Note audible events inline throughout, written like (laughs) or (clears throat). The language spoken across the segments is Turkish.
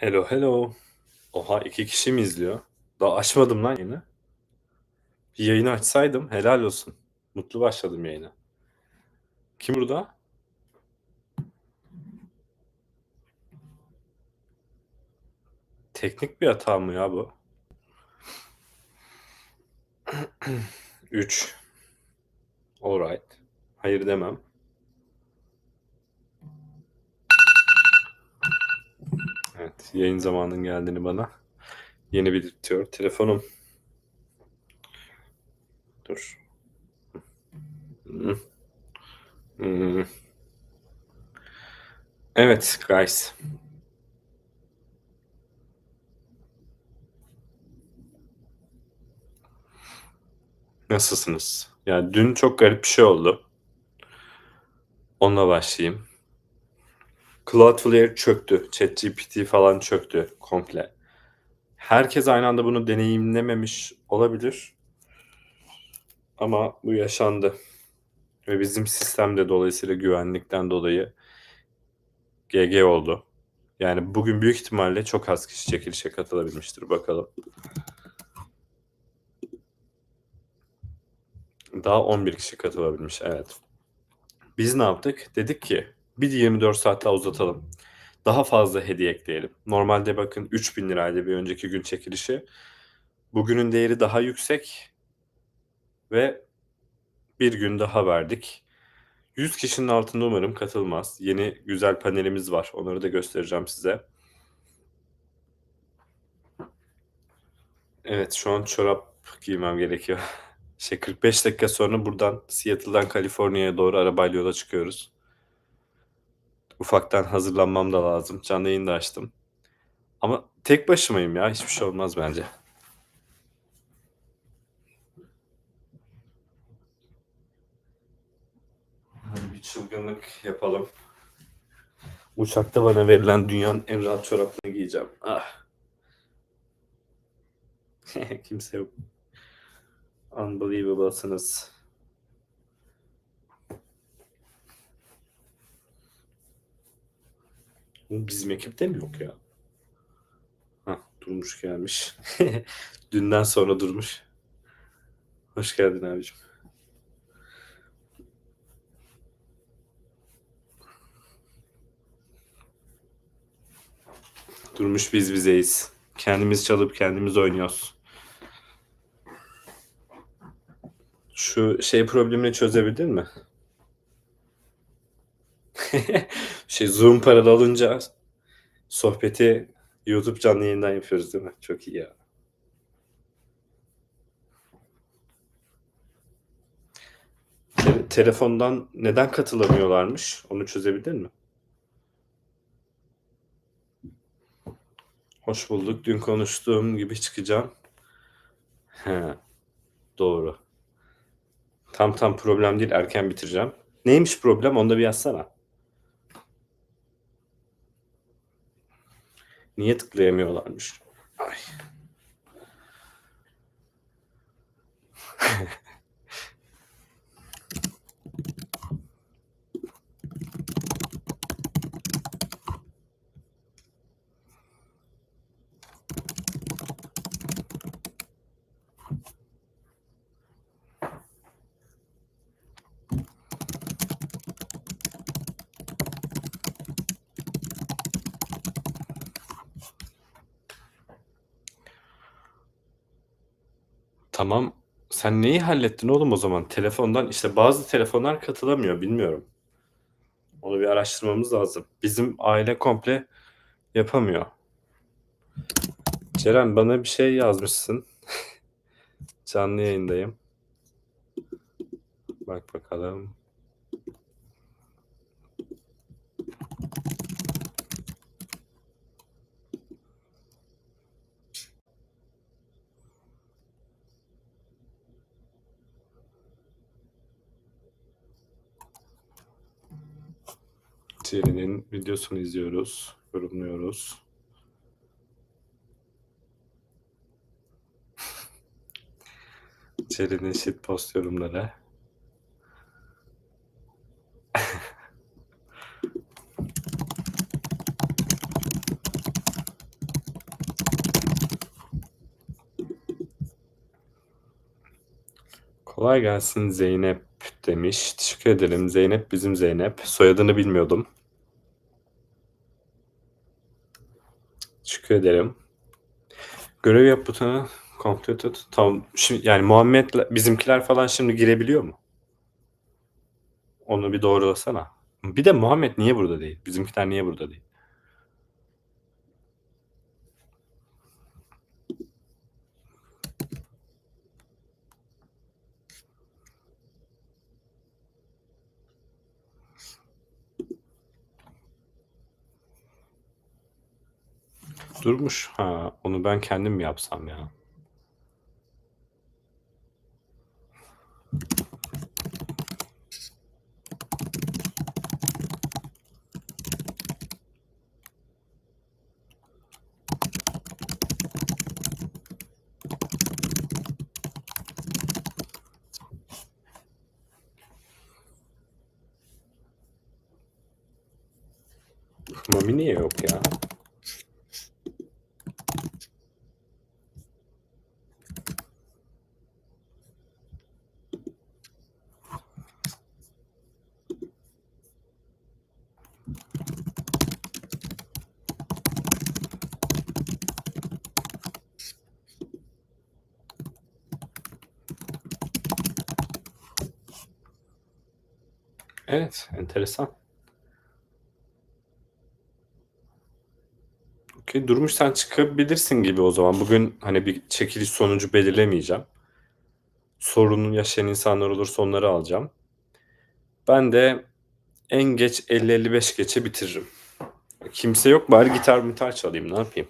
Hello hello. Oha iki kişi mi izliyor? Daha açmadım lan yayını. Bir yayını açsaydım helal olsun. Mutlu başladım yayına. Kim burada? Teknik bir hata mı ya bu? (clears throat) 3. Alright. Hayır demem. Yayın zamanın geldiğini bana yeni belirtiyor. Telefonum. Dur. Hmm. Hmm. Evet, guys. Nasılsınız? Ya dün çok garip bir şey oldu. Onunla başlayayım. Cloudflare çöktü. ChatGPT falan çöktü komple. Herkes aynı anda bunu deneyimlememiş olabilir. Ama bu yaşandı. Ve bizim sistemde dolayısıyla güvenlikten dolayı GG oldu. Yani bugün büyük ihtimalle çok az kişi çekilişe katılabilmiştir. Bakalım. Daha 11 kişi katılabilmiş. Evet. Biz ne yaptık? Dedik ki bir 24 saat daha uzatalım. Daha fazla hediye ekleyelim. Normalde bakın 3000 liraydı bir önceki gün çekilişi. Bugünün değeri daha yüksek ve bir gün daha verdik. 100 kişinin altında umarım katılmaz. Yeni güzel panelimiz var. Onları da göstereceğim size. Evet şu an çorap giymem gerekiyor. (laughs) Şey 45 dakika sonra buradan Seattle'dan Kaliforniya'ya doğru arabayla yola çıkıyoruz. Ufaktan hazırlanmam da lazım. Canlı yayın da açtım. Ama tek başımayım ya. Hiçbir şey olmaz bence. Bir çılgınlık yapalım. Uçakta bana verilen dünyanın en rahat çorapını giyeceğim. Ah. (laughs) Kimse yok. Unbelievablesınız. Bizim ekipte mi yok ya? Hah, Durmuş gelmiş. (laughs) Dünden sonra Durmuş. Hoş geldin abicim. Durmuş biz bizeyiz. Kendimiz çalıp kendimiz oynuyoruz. Şu şey problemini çözebildin mi? (laughs) şey Zoom paralı alınca sohbeti YouTube canlı yayından yapıyoruz değil mi? Çok iyi ya. Te- telefondan neden katılamıyorlarmış? Onu çözebildin mi? Hoş bulduk. Dün konuştuğum gibi çıkacağım. He, doğru. Tam tam problem değil. Erken bitireceğim. Neymiş problem? Onu da bir yazsana. Niye tıklayamıyorlarmış? Ay. (laughs) Tamam. Sen neyi hallettin oğlum o zaman? Telefondan işte bazı telefonlar katılamıyor. Bilmiyorum. Onu bir araştırmamız lazım. Bizim aile komple yapamıyor. Ceren bana bir şey yazmışsın. (laughs) Canlı yayındayım. Bak bakalım. müzisyerinin videosunu izliyoruz, yorumluyoruz. (laughs) Ceri'nin shitpost yorumları. (laughs) Kolay gelsin Zeynep demiş. Teşekkür ederim. Zeynep bizim Zeynep. Soyadını bilmiyordum. Teşekkür ederim. Görev yap butonu completed. Tamam. Şimdi, yani Muhammed bizimkiler falan şimdi girebiliyor mu? Onu bir doğrulasana. Bir de Muhammed niye burada değil? Bizimkiler niye burada değil? Durmuş. Ha, onu ben kendim mi yapsam ya? Mami niye yok ya? Evet, enteresan. Okay, Durmuş sen çıkabilirsin gibi o zaman. Bugün hani bir çekiliş sonucu belirlemeyeceğim. Sorunun yaşayan insanlar olursa onları alacağım. Ben de en geç 50-55 geçe bitiririm. Kimse yok bari gitar gitar çalayım ne yapayım.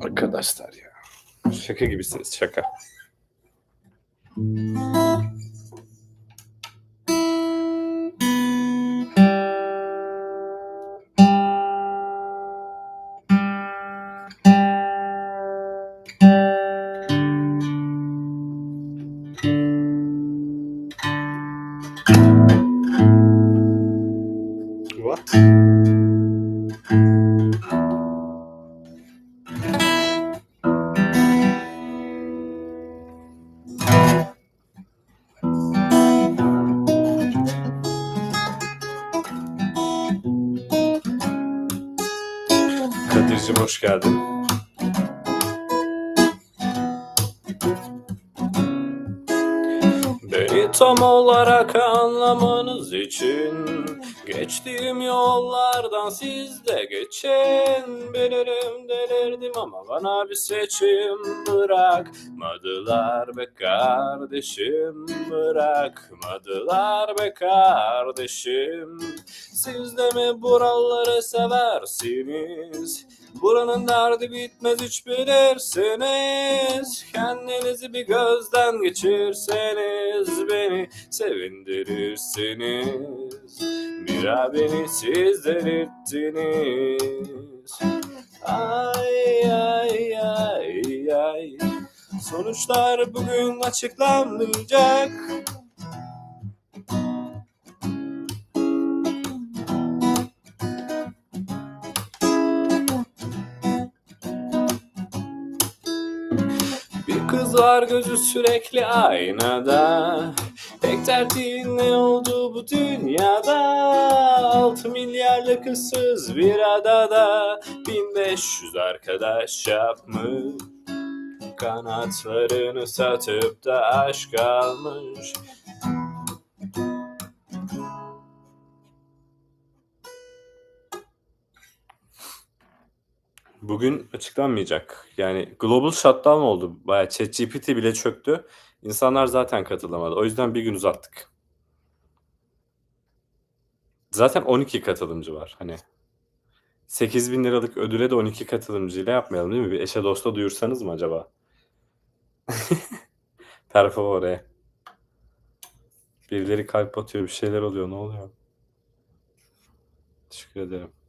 Arkadaşlar ya. Şaka gibisiniz şaka. Kadir'cim hoş geldin. Tam olarak anlamanız için Geçtiğim yollardan siz de geçin Bilirim delirdim ama bana bir seçim Bırakmadılar be kardeşim Bırakmadılar be kardeşim Siz de mi buraları seversiniz? Buranın derdi bitmez hiç bilirsiniz. Kendinizi bir gözden geçirseniz Beni sevindirirsiniz. Bira beni siz delirttiniz Ay ay ay ay. Sonuçlar bugün açıklanmayacak Var gözü sürekli aynada. Tek derdi ne oldu bu dünyada? Altı milyarlık ıssız bir adada. 1500 arkadaş yapmış. Kanatlarını satıp da aşk almış Bugün açıklanmayacak. Yani global shutdown oldu. Bayağı ChatGPT bile çöktü. İnsanlar zaten katılamadı. O yüzden bir gün uzattık. Zaten 12 katılımcı var. Hani 8 bin liralık ödüle de 12 katılımcıyla yapmayalım değil mi? Bir eşe dosta duyursanız mı acaba? (laughs) Per favore. Birileri kalp atıyor, bir şeyler oluyor. Ne oluyor? Teşekkür ederim.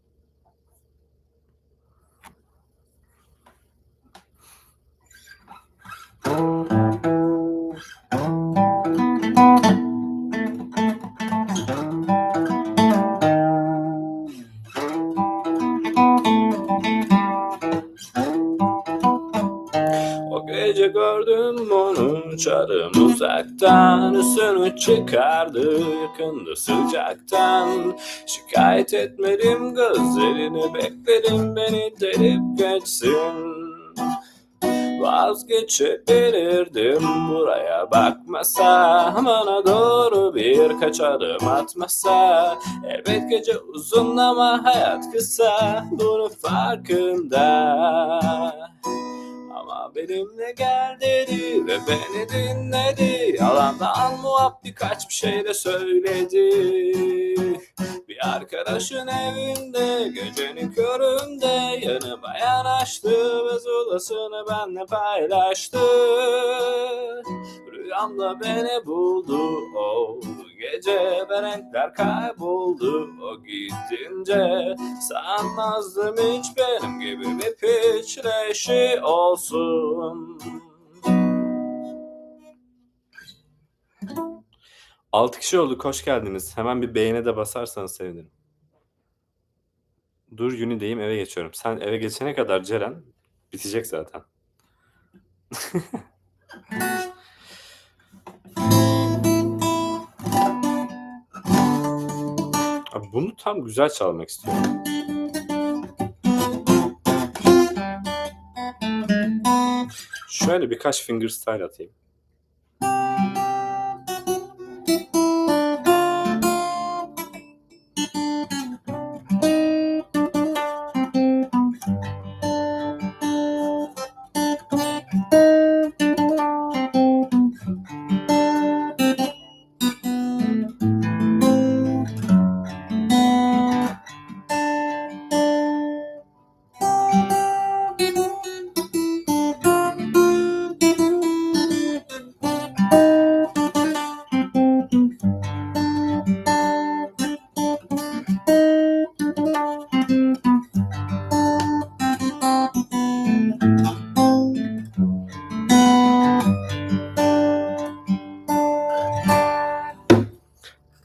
Üstünü çıkardı yakında sıcaktan. Şikayet etmedim gözlerini bekledim beni delip geçsin. Vazgeçebilirdim buraya bakmasa Bana doğru birkaç adım atmasa. Elbet gece uzun ama hayat kısa Bunun farkında Ama benimle gel dedi ve beni dinledi. Yalandan muhab birkaç bir şey de söyledi. Bir arkadaşın evinde gecenin köründe Yanıma yanaştı ve zulasını benimle paylaştı. Rüyamda beni buldu o gece ve renkler kayboldu. O gidince Sanmazdım hiç benim gibi bir piçleşi olsun Altı kişi olduk hoş geldiniz. Hemen bir beğene de basarsanız sevinirim. Dur Uni'deyim eve geçiyorum. Sen eve geçene kadar Ceren bitecek zaten. (laughs) Abi bunu tam güzel çalmak istiyorum. Şöyle birkaç fingerstyle atayım.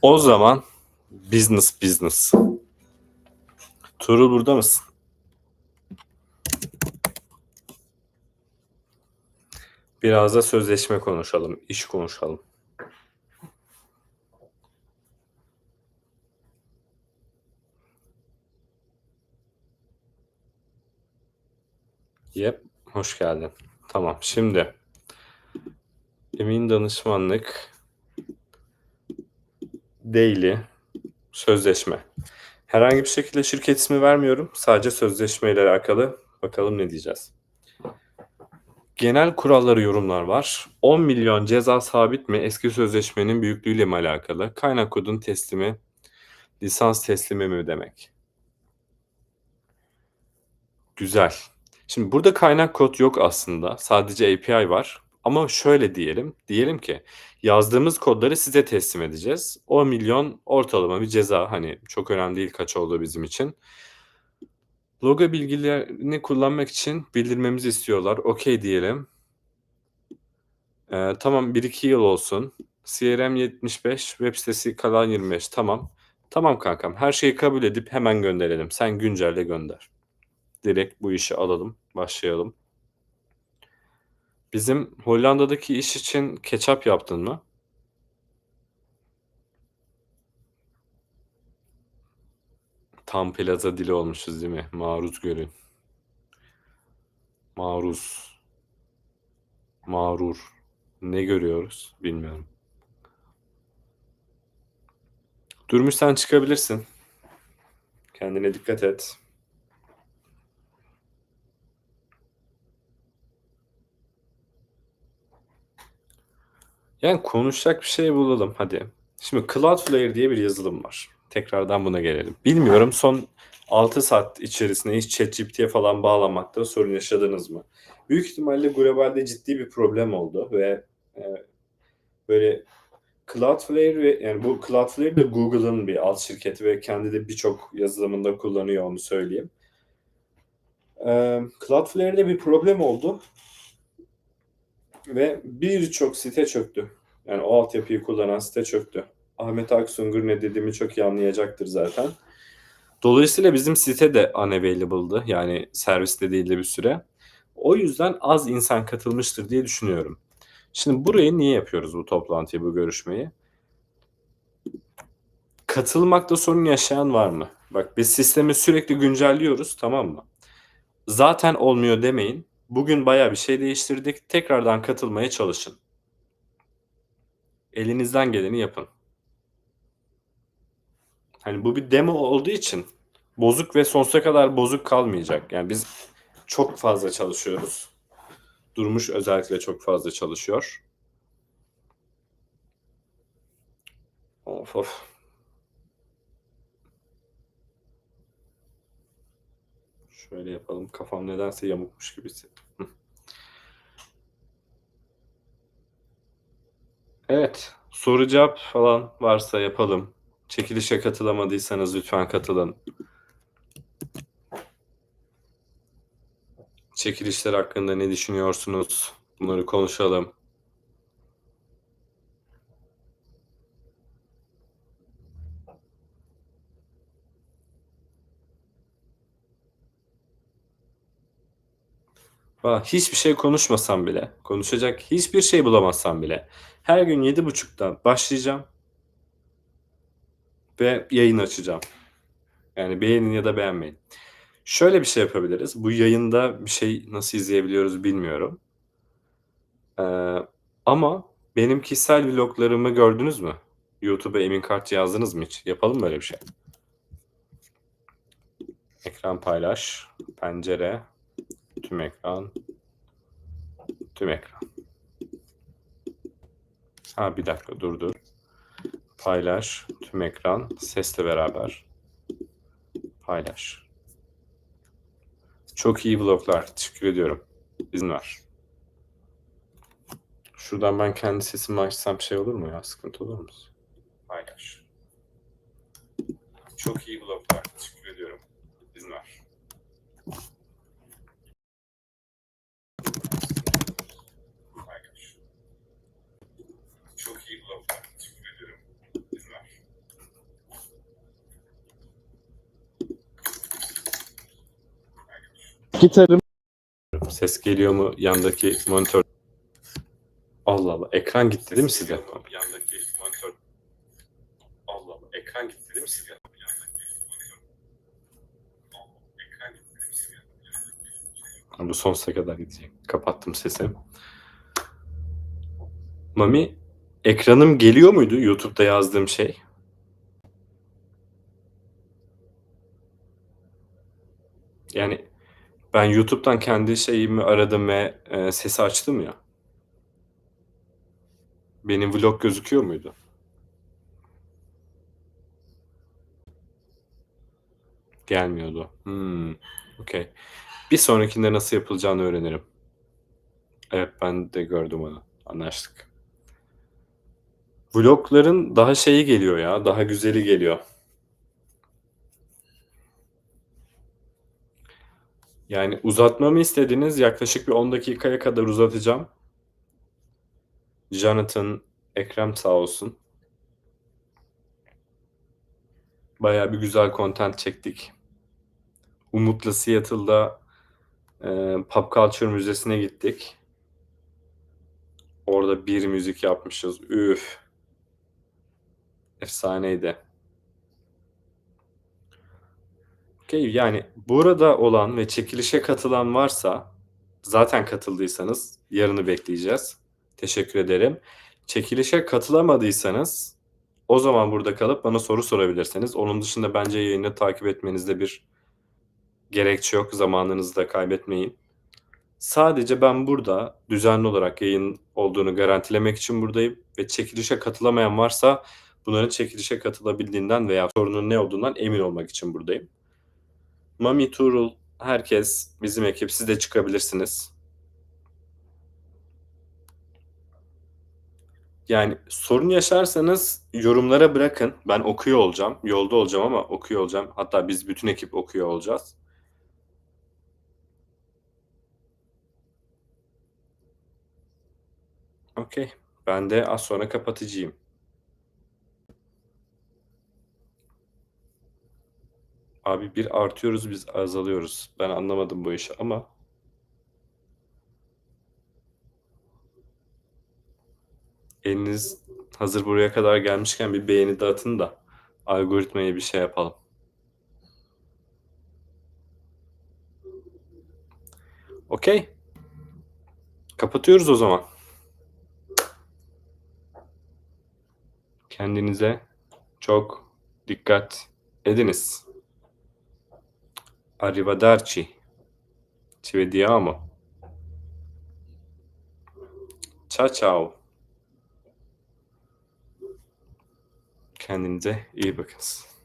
O zaman business business. Tuğrul burada mısın? Biraz da sözleşme konuşalım, iş konuşalım. Yep, hoş geldin. Tamam, şimdi emin danışmanlık daily sözleşme. Herhangi bir şekilde şirket ismi vermiyorum. Sadece sözleşme ile alakalı. Bakalım ne diyeceğiz. Genel kuralları yorumlar var. 10 milyon ceza sabit mi? Eski sözleşmenin büyüklüğüyle mi alakalı? Kaynak kodun teslimi, lisans teslimi mi demek? Güzel. Şimdi burada kaynak kod yok aslında. Sadece API var. Ama şöyle diyelim. Diyelim ki yazdığımız kodları size teslim edeceğiz. 10 milyon ortalama bir ceza. Hani çok önemli değil kaç olduğu bizim için. Logo bilgilerini kullanmak için bildirmemizi istiyorlar. Okey diyelim. Ee, tamam 1-2 yıl olsun. CRM 75, web sitesi kalan 25. Tamam. Tamam kankam. Her şeyi kabul edip hemen gönderelim. Sen güncelle gönder. Direkt bu işi alalım. Başlayalım. Bizim Hollanda'daki iş için ketçap yaptın mı? Tam plaza dili olmuşuz değil mi? Maruz görün. Maruz. Mağrur. Ne görüyoruz? Bilmiyorum. Durmuş sen çıkabilirsin. Kendine dikkat et. Yani konuşacak bir şey bulalım hadi. Şimdi Cloudflare diye bir yazılım var. Tekrardan buna gelelim. Bilmiyorum son 6 saat içerisinde hiç ChatGPT'ye falan bağlamakta sorun yaşadınız mı? Büyük ihtimalle globalde ciddi bir problem oldu ve e, böyle Cloudflare ve yani bu Cloudflare de Google'ın bir alt şirketi ve kendi de birçok yazılımında kullanıyor onu söyleyeyim. E, Cloudflare'de bir problem oldu ve birçok site çöktü. Yani o altyapıyı kullanan site çöktü. Ahmet Aksungur ne dediğimi çok iyi anlayacaktır zaten. Dolayısıyla bizim site de unavailable'dı. Yani serviste değildi bir süre. O yüzden az insan katılmıştır diye düşünüyorum. Şimdi burayı niye yapıyoruz bu toplantıyı, bu görüşmeyi? Katılmakta sorun yaşayan var mı? Bak biz sistemi sürekli güncelliyoruz tamam mı? Zaten olmuyor demeyin. Bugün bayağı bir şey değiştirdik. Tekrardan katılmaya çalışın. Elinizden geleni yapın. Hani bu bir demo olduğu için bozuk ve sonsuza kadar bozuk kalmayacak. Yani biz çok fazla çalışıyoruz. Durmuş özellikle çok fazla çalışıyor. Of of. Şöyle yapalım. Kafam nedense yamukmuş gibi hissettim. Evet. Soru cevap falan varsa yapalım. Çekilişe katılamadıysanız lütfen katılın. Çekilişler hakkında ne düşünüyorsunuz? Bunları konuşalım. Valla hiçbir şey konuşmasam bile, konuşacak hiçbir şey bulamazsam bile her gün 7.30'da başlayacağım ve yayın açacağım. Yani beğenin ya da beğenmeyin. Şöyle bir şey yapabiliriz. Bu yayında bir şey nasıl izleyebiliyoruz bilmiyorum. Ee, ama benim kişisel vloglarımı gördünüz mü? YouTube'a Emin Kart yazdınız mı hiç? Yapalım böyle bir şey. Ekran paylaş, pencere, tüm ekran, tüm ekran. Ha bir dakika dur dur. Paylaş, tüm ekran, sesle beraber. Paylaş. Çok iyi vloglar. Teşekkür ediyorum. İzin ver. Şuradan ben kendi sesimi açsam şey olur mu ya? Sıkıntı olur mu? Paylaş. Çok iyi vloglar. Teşekkür ediyorum. İzin ver. Paylaş. Çok iyi vloglar. Teşekkür ediyorum. İzin ver. Gitarım Ses geliyor mu yandaki monitör? Allah Allah. Ekran gitti değil mi sizde? Yandaki monitör. Allah Allah. Ekran gitti değil mi? Ha, Bu sonsuza kadar gidecek. Kapattım sesi. Mami, ekranım geliyor muydu YouTube'da yazdığım şey? Yani ben YouTube'dan kendi şeyimi aradım ve e, sesi açtım ya. Benim vlog gözüküyor muydu? Gelmiyordu. Hmm, okey. Bir sonrakinde nasıl yapılacağını öğrenirim. Evet ben de gördüm onu. Anlaştık. Vlogların daha şeyi geliyor ya. Daha güzeli geliyor. Yani uzatmamı istediğiniz yaklaşık bir 10 dakikaya kadar uzatacağım. Jonathan, Ekrem sağ olsun. Bayağı bir güzel content çektik. Umut'la Seattle'da e, Pop Culture Müzesi'ne gittik. Orada bir müzik yapmışız. Üf. Efsaneydi. Okey yani burada olan ve çekilişe katılan varsa zaten katıldıysanız yarını bekleyeceğiz. Teşekkür ederim. Çekilişe katılamadıysanız o zaman burada kalıp bana soru sorabilirsiniz. Onun dışında bence yayını takip etmenizde bir gerekçe yok. Zamanınızı da kaybetmeyin. Sadece ben burada düzenli olarak yayın olduğunu garantilemek için buradayım ve çekilişe katılamayan varsa bunların çekilişe katılabildiğinden veya sorunun ne olduğundan emin olmak için buradayım. Mami, Tuğrul, herkes bizim ekip. Siz de çıkabilirsiniz. Yani sorun yaşarsanız yorumlara bırakın. Ben okuyor olacağım. Yolda olacağım ama okuyor olacağım. Hatta biz bütün ekip okuyor olacağız. Okey. Ben de az sonra kapatıcıyım. Abi bir artıyoruz biz azalıyoruz. Ben anlamadım bu işi ama Hazır buraya kadar gelmişken bir beğeni de atın da algoritmayı bir şey yapalım. Okey. Kapatıyoruz o zaman. Kendinize çok dikkat ediniz. Arrivederci. Ci vediamo. Ciao ciao. Kendinize iyi bakınız.